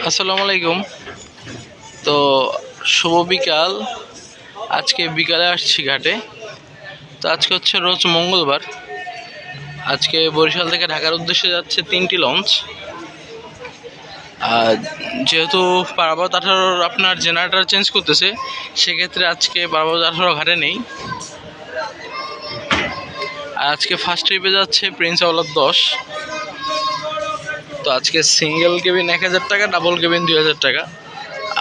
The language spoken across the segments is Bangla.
আসসালামু আলাইকুম। তো শুভ বিকাল। আজকে বিকালে আসছি ঘাটে। তো আজকে হচ্ছে রোজ মঙ্গলবার। আজকে বরিশাল থেকে ঢাকার উদ্দেশ্যে যাচ্ছে তিনটি লঞ্চ। আর যেহেতু পারাবত আঠারোর আপনার জেনারেটার চেঞ্জ করতেছে, সেক্ষেত্রে আজকে পারাবত আঠারো ঘাটে নেই। আর আজকে ফার্স্ট ট্রিপে যাচ্ছে প্রিন্স আওলাদ দশ। তো আজকে সিঙ্গেল কেবিন এক হাজার টাকা ডাবল কেবিন দুই হাজার টাকা।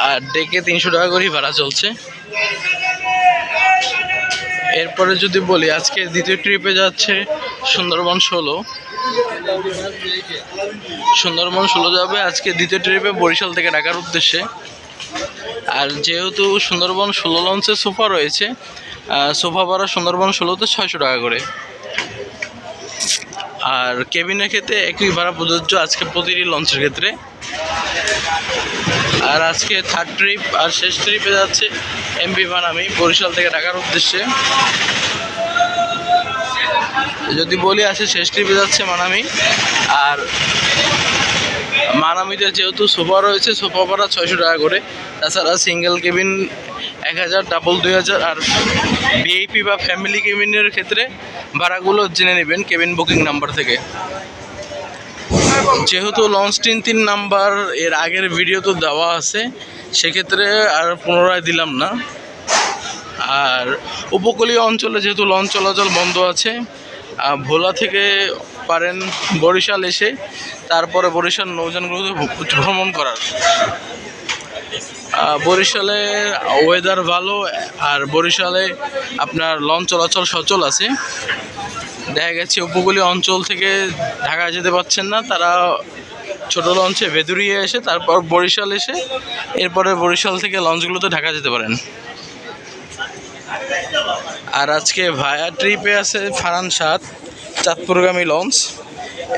আর ডেকে তিনশো টাকা করেই ভাড়া চলছে। এরপরে যদি বলি, আজকে দ্বিতীয় ট্রিপে যাচ্ছে সুন্দরবন ষোলো। সুন্দরবন ষোলো যাবে আজকে দ্বিতীয় ট্রিপে বরিশাল থেকে ঢাকার উদ্দেশ্যে। আর যেহেতু সুন্দরবন ষোলো লঞ্চে সোফা রয়েছে সোফা ভাড়া সুন্দরবন ষোলোতে ছয়শো টাকা করে। আর কেবিনের ক্ষেত্রে একই ভাড়া প্রযোজ্য আজকে প্রতিটি লঞ্চের ক্ষেত্রে। আর আজকে থার্ড ট্রিপ আর শেষ ট্রিপে যাচ্ছে এমবি ভান আমি বরিশাল থেকে ঢাকার উদ্দেশ্যে। যদি বলি আছে শেষ ট্রিপে যাচ্ছে মানামি আর মানামিতে যেহেতু সোফা রয়েছে, সোফা ভাড়া ছয়শো টাকা করে। তাছাড়া সিঙ্গেল কেবিন এক হাজার ডাবল দুই হাজার আর ভিআইপি বা ফ্যামিলি কেবিনের ক্ষেত্রে ভাড়াগুলো জেনে নেবেন কেবিন বুকিং নাম্বার থেকে। যেহেতু লঞ্চ তিন তিন নাম্বার, এর আগের ভিডিও তো দেওয়া আছে, সেক্ষেত্রে আর পুনরায় দিলাম না। আর উপকূলীয় অঞ্চলে যেহেতু লঞ্চ চলাচল বন্ধ আছে ভোলা থেকে পারেন বরিশাল এসে, তারপরে বরিশাল নৌযানগুলোতে ভ্রমণ করার। বরিশালে ওয়েদার ভালো, আর বরিশালে আপনার লঞ্চ চলাচল সচল আছে। দেখা গেছে উপকূলীয় অঞ্চল থেকে ঢাকা যেতে পারছেন না, তারা ছোট লঞ্চে ভেদুরিয়ে এসে, তারপর বরিশাল এসে, এরপরে বরিশাল থেকে লঞ্চগুলোতে ঢাকা যেতে পারেন। আর আজকে ভায়া ট্রিপে আছে ফারান সাত চাঁদপুরগামী লঞ্চ।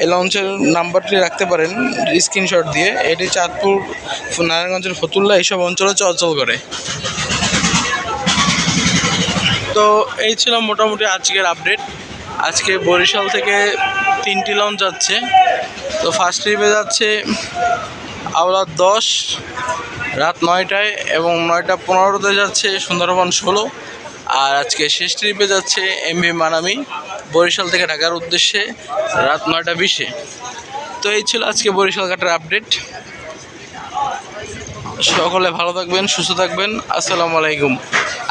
এই লঞ্চের নাম্বারটি রাখতে পারেন স্ক্রিনশট দিয়ে। এটি চাঁদপুর, নারায়ণগঞ্জের ফতুল্লা এইসব অঞ্চলে চলাচল করে। তো এই ছিল মোটামুটি আজকের আপডেট। আজকে বরিশাল থেকে তিনটি লঞ্চ যাচ্ছে। তো ফার্স্ট ট্রিপে যাচ্ছে আওলাদ দশ, রাত নয়টায় এবং নয়টা পনেরোতে যাচ্ছে সুন্দরবন ষোলো। আর আজকে শেষ ট্রিপে যাচ্ছে এম এমভি মানামি, বরিশাল থেকে ঢাকার উদ্দেশ্যে রাত নয়টা বিশে। তো এই ছিল আজকে বরিশাল ঘাটের আপডেট। সকলে ভালো থাকবেন, সুস্থ থাকবেন। আসসালামু আলাইকুম।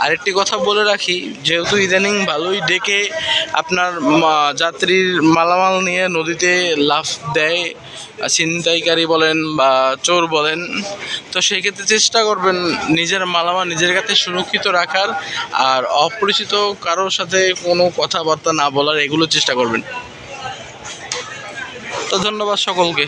আরেকটি কথা বলে রাখি, যেহেতু ইদানিং ভালোই ডেকে আপনার যাত্রীর মালামাল নিয়ে নদীতে লাফ দেয়, ছিনতাইকারী বলেন বা চোর বলেন, তো সেই ক্ষেত্রে চেষ্টা করবেন নিজের মালামাল নিজের কাছে সুরক্ষিত রাখার আর অপরিচিত কারোর সাথে কোনো কথাবার্তা না বলার এগুলো চেষ্টা করবেন। তো ধন্যবাদ সকলকে।